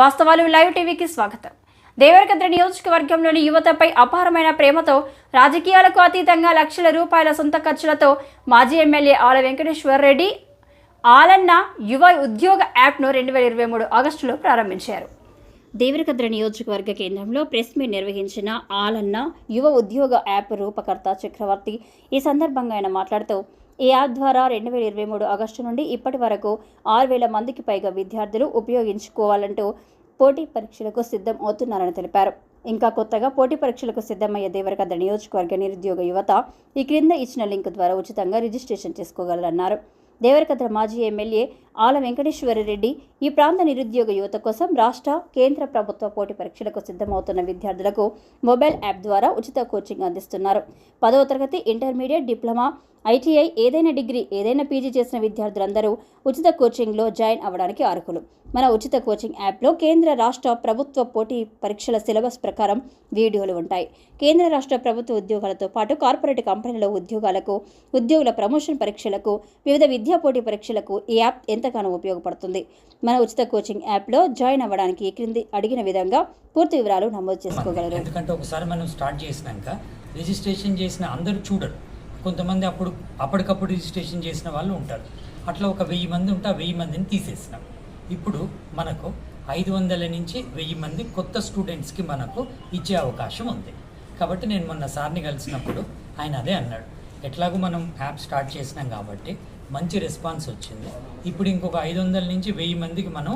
వాస్తవాలు లైవ్ టీవీకి స్వాగతం. దేవరకద్ర నియోజకవర్గంలోని యువతపై అపారమైన ప్రేమతో రాజకీయాలకు అతీతంగా లక్షల రూపాయల సొంత ఖర్చులతో మాజీ ఎమ్మెల్యే ఆల వెంకటేశ్వర రెడ్డి ఆలన్న యువ ఉద్యోగ యాప్ను రెండు వేల ఇరవై మూడు ఆగస్టులో ప్రారంభించారు. దేవరకద్ర నియోజకవర్గ కేంద్రంలో ప్రెస్ మీట్ నిర్వహించిన ఆలన్న యువ ఉద్యోగ యాప్ రూపకర్త చక్రవర్తి ఈ సందర్భంగా ఆయన మాట్లాడుతూ ఈ యాప్ ద్వారా రెండు వేల ఇరవై మూడు ఆగస్టు నుండి ఇప్పటి వరకు ఆరు వేల మందికి పైగా విద్యార్థులు ఉపయోగించుకోవాలంటూ పోటీ పరీక్షలకు సిద్ధం అవుతున్నారని తెలిపారు. ఇంకా కొత్తగా పోటీ పరీక్షలకు సిద్ధమయ్యే దేవరకద్ర నియోజకవర్గ నిరుద్యోగ యువత ఈ క్రింద ఇచ్చిన లింక్ ద్వారా ఉచితంగా రిజిస్ట్రేషన్ చేసుకోగలరన్నారు. దేవరకద్ర మాజీ ఎమ్మెల్యే ఆల వెంకటేశ్వరరెడ్డి ఈ ప్రాంత నిరుద్యోగ యువత కోసం రాష్ట్ర కేంద్ర ప్రభుత్వ పోటీ పరీక్షలకు సిద్ధమవుతున్న విద్యార్థులకు మొబైల్ యాప్ ద్వారా ఉచిత కోచింగ్ అందిస్తున్నారు. పదవ తరగతి ఇంటర్మీడియట్ డిప్లొమా ఐటీఐ ఏదైనా డిగ్రీ ఏదైనా పీజీ చేసిన విద్యార్థులందరూ ఉచిత కోచింగ్లో జాయిన్ అవ్వడానికి అర్హులు. మన ఉచిత కోచింగ్ యాప్లో కేంద్ర రాష్ట్ర ప్రభుత్వ పోటీ పరీక్షల సిలబస్ ప్రకారం వీడియోలు ఉంటాయి. కేంద్ర రాష్ట్ర ప్రభుత్వ ఉద్యోగాలతో పాటు కార్పొరేట్ కంపెనీల ఉద్యోగాలకు ఉద్యోగుల ప్రమోషన్ పరీక్షలకు వివిధ విద్యా పోటీ పరీక్షలకు ఈ యాప్ ఎంతగానో ఉపయోగపడుతుంది. మన ఉచిత కోచింగ్ యాప్లో జాయిన్ అవ్వడానికి క్రింది అడిగిన విధంగా పూర్తి వివరాలు నమోదు చేసుకోగలరు. ఎందుకంటే ఒకసారి మనం స్టార్ట్ చేసినాక రిజిస్ట్రేషన్ చేసిన అందరూ చూడరు. కొంతమంది అప్పుడు అప్పటికప్పుడు రిజిస్ట్రేషన్ చేసిన వాళ్ళు ఉంటారు. అట్లా ఒక వెయ్యి మంది ఉంటే ఆ వెయ్యి మందిని తీసేసినాం. ఇప్పుడు మనకు ఐదు వందల నుంచి వెయ్యి మంది కొత్త స్టూడెంట్స్కి మనకు ఇచ్చే అవకాశం ఉంది. కాబట్టి నేను మొన్న సార్ని కలిసినప్పుడు ఆయన అదే అన్నాడు. ఎట్లాగో మనం యాప్ స్టార్ట్ చేసినాం కాబట్టి మంచి రెస్పాన్స్ వచ్చింది. ఇప్పుడు ఇంకొక ఐదు వందల నుంచి వెయ్యి మందికి మనం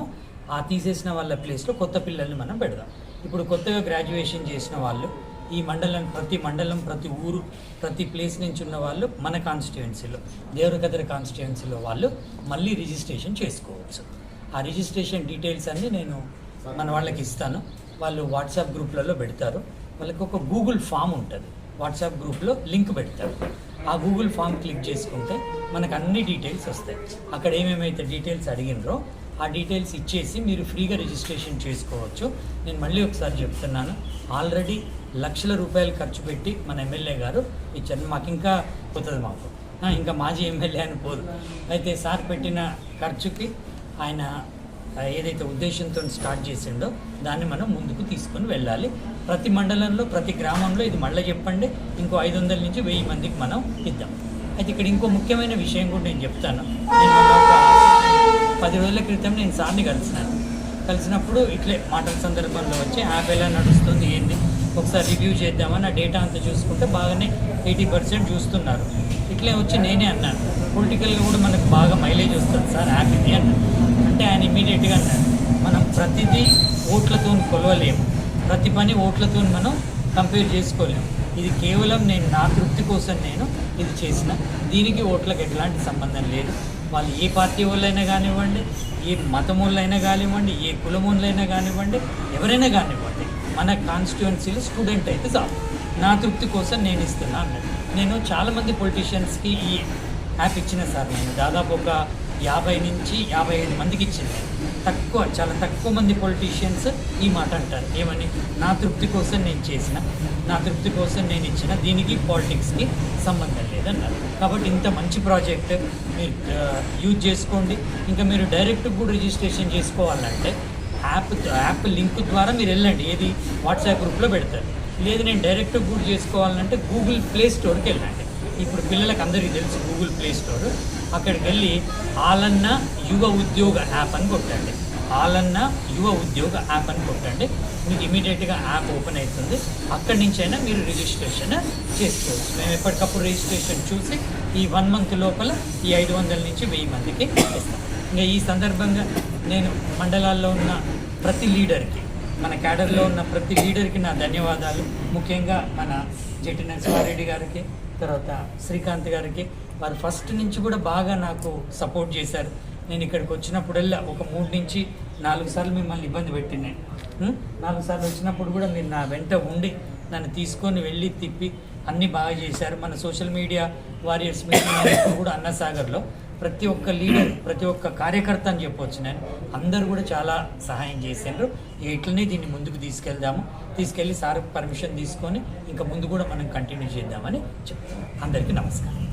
ఆ తీసేసిన వాళ్ళ ప్లేస్లో కొత్త పిల్లల్ని మనం పెడదాం. ఇప్పుడు కొత్తగా గ్రాడ్యుయేషన్ చేసిన వాళ్ళు ఈ మండలం ప్రతి మండలం ప్రతి ఊరు ప్రతి ప్లేస్ నుంచి ఉన్న వాళ్ళు మన కాన్స్టిట్యుయెన్సీలో దేవరకద్ర కాన్స్టిట్యుయెన్సీలో వాళ్ళు మళ్ళీ రిజిస్ట్రేషన్ చేసుకోవచ్చు. ఆ రిజిస్ట్రేషన్ డీటెయిల్స్ అన్నీ నేను మన వాళ్ళకి ఇస్తాను. వాళ్ళు వాట్సాప్ గ్రూప్లలో పెడతారు. వాళ్ళకి ఒక గూగుల్ ఫామ్ ఉంటుంది. వాట్సాప్ గ్రూప్లో లింక్ పెడతారు. ఆ గూగుల్ ఫామ్ క్లిక్ చేసుకుంటే మనకు అన్ని డీటెయిల్స్ వస్తాయి. అక్కడ ఏమేమైతే డీటెయిల్స్ అడిగినరో ఆ డీటెయిల్స్ ఇచ్చేసి మీరు ఫ్రీగా రిజిస్ట్రేషన్ చేసుకోవచ్చు. నేను మళ్ళీ ఒకసారి చెప్తున్నాను. ఆల్రెడీ లక్షల రూపాయలు ఖర్చు పెట్టి మన ఎమ్మెల్యే గారు ఇచ్చారు. మాకు ఇంకా పోతుంది మాకు. ఇంకా మాజీ ఎమ్మెల్యే అని పోదు. అయితే సార్ పెట్టిన ఖర్చుకి ఆయన ఏదైతే ఉద్దేశంతో స్టార్ట్ చేసిండో దాన్ని మనం ముందుకు తీసుకొని వెళ్ళాలి. ప్రతి మండలంలో ప్రతి గ్రామంలో ఇది మళ్ళీ చెప్పండి. ఇంకో ఐదు వందల నుంచి వెయ్యి మందికి మనం ఇద్దాం. అయితే ఇక్కడ ఇంకో ముఖ్యమైన విషయం కూడా నేను చెప్తాను. నేను ఒక పది రోజుల క్రితం నేను సార్ని కలిసినాను. కలిసినప్పుడు ఇట్లే మాటల సందర్భంలో వచ్చి యాప్ ఎలా నడుస్తుంది ఏంది? ఒకసారి రివ్యూ చేద్దామని ఆ డేటా అంతా చూసుకుంటే బాగానే ఎయిటీ పర్సెంట్ చూస్తున్నారు. ఇట్లే వచ్చి నేనే అన్నాను. పొలిటికల్గా కూడా మనకు బాగా మైలేజ్ వస్తుంది సార్ యాప్ ఇది అన్నాను. అంటే ఆయన ఇమీడియట్గా అన్నాడు. మనం ప్రతిదీ ఓట్లతో కొలవలేము. ప్రతి పని ఓట్లతో మనం కంపేర్ చేసుకోలేము. ఇది కేవలం నేను నా తృప్తి కోసం నేను ఇది చేసిన దీనికి ఓట్లకు ఎట్లాంటి సంబంధం లేదు. వాళ్ళు ఏ పార్టీ వాళ్ళైనా కానివ్వండి ఏ మతం వాళ్ళైనా కానివ్వండి ఏ కులం వాళ్ళైనా కానివ్వండి ఎవరైనా కానివ్వండి మన కాన్స్టిట్యుయెన్సీలో స్టూడెంట్ అయితే చాలు. నా తృప్తి కోసం నేను ఇస్తున్నాను నేను చాలామంది పొలిటీషియన్స్కి ఈ యాప్ ఇచ్చిన సార్ నేను. దాదాపు ఒక యాభై నుంచి యాభై ఐదు మందికి ఇచ్చింది. తక్కువ చాలా తక్కువ మంది పొలిటీషియన్స్ ఈ మాట అంటారు. ఏమని? నా తృప్తి కోసం నేను చేసిన నా తృప్తి కోసం నేను ఇచ్చిన దీనికి పాలిటిక్స్కి సంబంధం లేదన్నారు. కాబట్టి ఇంత మంచి ప్రాజెక్ట్ మీరు యూజ్ చేసుకోండి. ఇంకా మీరు డైరెక్ట్ కూడా రిజిస్ట్రేషన్ చేసుకోవాలంటే యాప్ యాప్ లింక్ ద్వారా మీరు వెళ్ళండి. ఏది? వాట్సాప్ గ్రూప్లో పెడతారు. లేదు నేను డైరెక్ట్ కూడా చేసుకోవాలంటే గూగుల్ ప్లే స్టోర్కి వెళ్ళండి. ఇప్పుడు పిల్లలకు అందరికీ తెలుసు గూగుల్ ప్లే స్టోర్ అక్కడికి వెళ్ళి ఆలన్న యువ ఉద్యోగ యాప్ అని కొట్టండి. ఆలన్న యువ ఉద్యోగ యాప్ అని కొట్టండి. మీకు ఇమీడియట్గా యాప్ ఓపెన్ అవుతుంది. అక్కడి నుంచైనా మీరు రిజిస్ట్రేషన్ చేసుకోవచ్చు. మేము ఎప్పటికప్పుడు రిజిస్ట్రేషన్ చూసి ఈ వన్ మంత్ లోపల ఈ ఐదు వందల నుంచి వెయ్యి మందికి ఇస్తాం. ఇంకా ఈ సందర్భంగా నేను మండలాల్లో ఉన్న ప్రతి లీడర్కి మన క్యాడర్లో ఉన్న ప్రతి లీడర్కి నా ధన్యవాదాలు. ముఖ్యంగా మన జెట్టి నరసింహారెడ్డి గారికి తర్వాత శ్రీకాంత్ గారికి వారు ఫస్ట్ నుంచి కూడా బాగా నాకు సపోర్ట్ చేశారు. నేను ఇక్కడికి వచ్చినప్పుడల్లా ఒక మూడు నుంచి నాలుగు సార్లు మిమ్మల్ని ఇబ్బంది పెట్టింది. నాలుగు సార్లు వచ్చినప్పుడు కూడా మీరు నా వెంట ఉండి నన్ను తీసుకొని వెళ్ళి తిప్పి అన్నీ బాగా చేశారు. మన సోషల్ మీడియా వారియర్స్ మీటింగ్ కూడా అన్నసాగర్లో ప్రతి ఒక్క లీడర్ ప్రతి ఒక్క కార్యకర్త అని చెప్పొచ్చు నేను. అందరూ కూడా చాలా సహాయం చేశారు. ఇట్లనే దీన్ని ముందుకు తీసుకెళ్దాము. తీసుకెళ్ళి సార్ పర్మిషన్ తీసుకొని ఇంకా ముందు కూడా మనం కంటిన్యూ చేద్దామని చెప్తాను అందరికీ నమస్కారం.